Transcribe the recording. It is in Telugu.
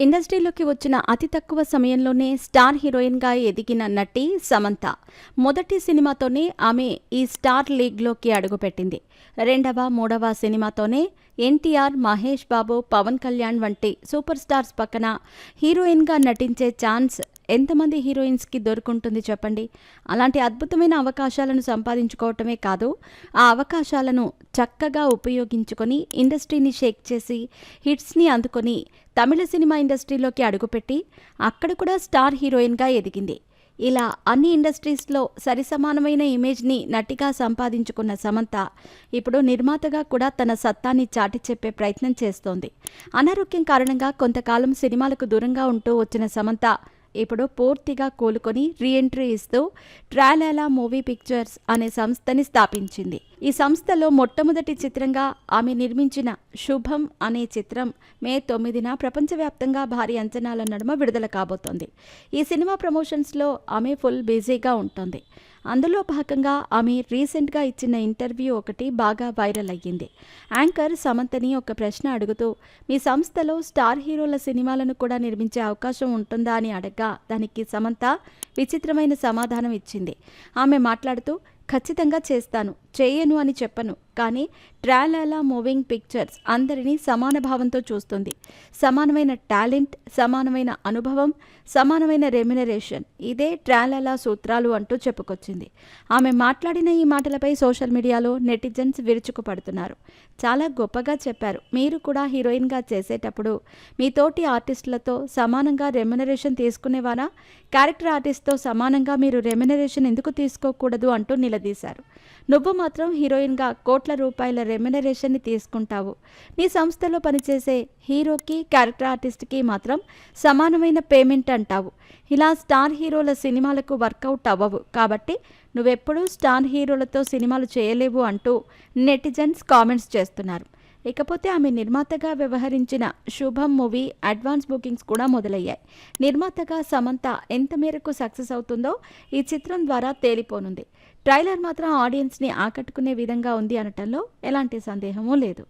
ఇండస్ట్రీలోకి వచ్చిన అతి తక్కువ సమయంలోనే స్టార్ హీరోయిన్గా ఎదిగిన నటి సమంత మొదటి సినిమాతోనే ఆమె ఈ స్టార్ లీగ్లోకి అడుగుపెట్టింది. రెండవ మూడవ సినిమాతోనే ఎన్టీఆర్ మహేష్ బాబు పవన్ కళ్యాణ్ వంటి సూపర్ స్టార్స్ పక్కన హీరోయిన్గా నటించే ఛాన్స్ ఎంతమంది హీరోయిన్స్కి దొరుకుంటుంది చెప్పండి? అలాంటి అద్భుతమైన అవకాశాలను సంపాదించుకోవటమే కాదు ఆ అవకాశాలను చక్కగా ఉపయోగించుకొని ఇండస్ట్రీని షేక్ చేసి హిట్స్ని అందుకొని తమిళ సినిమా ఇండస్ట్రీలోకి అడుగుపెట్టి అక్కడ కూడా స్టార్ హీరోయిన్గా ఎదిగింది. ఇలా అన్ని ఇండస్ట్రీస్లో సరిసమానమైన ఇమేజ్ని నటిగా సంపాదించుకున్న సమంత ఇప్పుడు నిర్మాతగా కూడా తన సత్తాని చాటి చెప్పే ప్రయత్నం చేస్తోంది. అనారోగ్యం కారణంగా కొంతకాలం సినిమాలకు దూరంగా ఉంటూ వచ్చిన సమంత ఇప్పుడు పూర్తిగా కోలుకొని రీఎంట్రీ ఇస్తూ ట్రాలాలా మూవీ పిక్చర్స్ అనే సంస్థని స్థాపించింది. ఈ సంస్థలో మొట్టమొదటి చిత్రంగా ఆమె నిర్మించిన శుభం అనే చిత్రం మే తొమ్మిదిన ప్రపంచవ్యాప్తంగా భారీ అంచనాల నడుమ విడుదల కాబోతోంది. ఈ సినిమా ప్రమోషన్స్లో ఆమె ఫుల్ బిజీగా ఉంటుంది. అందులో భాగంగా ఆమె రీసెంట్గా ఇచ్చిన ఇంటర్వ్యూ ఒకటి బాగా వైరల్ అయ్యింది. యాంకర్ సమంతని ఒక ప్రశ్న అడుగుతూ మీ సంస్థలో స్టార్ హీరోల సినిమాలను కూడా నిర్మించే అవకాశం ఉంటుందా? అని అడగ్గా దానికి సమంత విచిత్రమైన సమాధానం ఇచ్చింది. ఆమె మాట్లాడుతూ ఖచ్చితంగా చేస్తాను. చేయను అని చెప్పను. కానీ ట్రాలాలా మూవింగ్ పిక్చర్స్ అందరినీ సమాన భావంతో చూస్తుంది. సమానమైన టాలెంట్ సమానమైన అనుభవం సమానమైన రెమ్యునరేషన్. ఇదే ట్రాలాలా సూత్రాలు అంటూ చెప్పుకొచ్చింది. ఆమె మాట్లాడిన ఈ మాటలపై సోషల్ మీడియాలో నెటిజన్స్ విరుచుకుపడుతున్నారు. చాలా గొప్పగా చెప్పారు. మీరు కూడా హీరోయిన్గా చేసేటప్పుడు మీ తోటి ఆర్టిస్టులతో సమానంగా రెమ్యునరేషన్ తీసుకునేవారా? క్యారెక్టర్ ఆర్టిస్ట్తో సమానంగా మీరు రెమ్యునరేషన్ ఎందుకు తీసుకోకూడదు అంటూ నిలదీశారు. నువ్వు మాత్రం హీరోయిన్గా కోట్ల రూపాయల రెమ్యునరేషన్ని తీసుకుంటావు. నీ సంస్థలో పనిచేసే హీరోకి క్యారెక్టర్ ఆర్టిస్ట్కి మాత్రం సమానమైన పేమెంట్ అంటావు. ఇలా స్టార్ హీరోల సినిమాలకు వర్కౌట్ అవ్వవు. కాబట్టి నువ్వెప్పుడూ స్టార్ హీరోలతో సినిమాలు చేయలేవు అంటూ నెటిజన్స్ కామెంట్స్ చేస్తున్నారు. ఇకపోతే ఆమె నిర్మాతగా వ్యవహరించిన శుభం మూవీ అడ్వాన్స్ బుకింగ్స్ కూడా మొదలయ్యాయి. నిర్మాతగా సమంత ఎంత మేరకు సక్సెస్ అవుతుందో ఈ చిత్రం ద్వారా తేలిపోనుంది. ట్రైలర్ మాత్రం ఆడియన్స్ని ఆకట్టుకునే విధంగా ఉంది అనటంలో ఎలాంటి సందేహమూ లేదు.